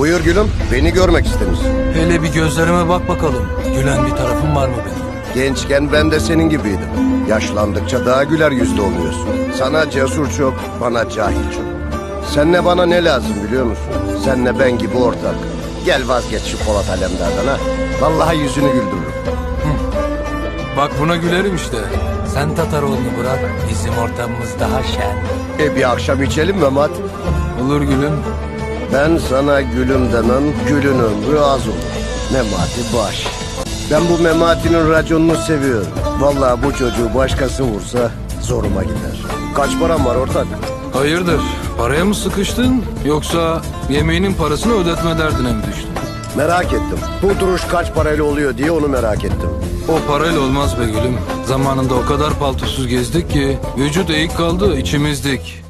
Buyur gülüm, beni görmek istemiş. Hele bir gözlerime bak bakalım. Gülen bir tarafım var mı benim? Gençken ben de senin gibiydim. Yaşlandıkça daha güler yüzlü oluyorsun. Sana cesur çok, bana cahil çok. Senle bana ne lazım biliyor musun? Senle ben gibi ortak. Gel vazgeç şu Polat Alemdar'dan ha. Vallahi yüzünü güldürürüm. Bak buna gülerim işte. Sen Tataroğlu'nu bırak, bizim ortamımız daha şen. E bir akşam içelim Mehmet. Olur gülüm. Ben sana gülüm demem, gülün ömrü az olur. Memati baş. Ben bu Memati'nin raconunu seviyorum. Vallahi bu çocuğu başkası vursa zoruma gider. Kaç param var ortak? Hayırdır, paraya mı sıkıştın yoksa yemeğinin parasını ödetme derdine mi düştün? Merak ettim. Bu duruş kaç parayla oluyor diye onu merak ettim. O parayla olmaz be gülüm. Zamanında o kadar paltosuz gezdik ki vücut eğik kaldı içimizdik.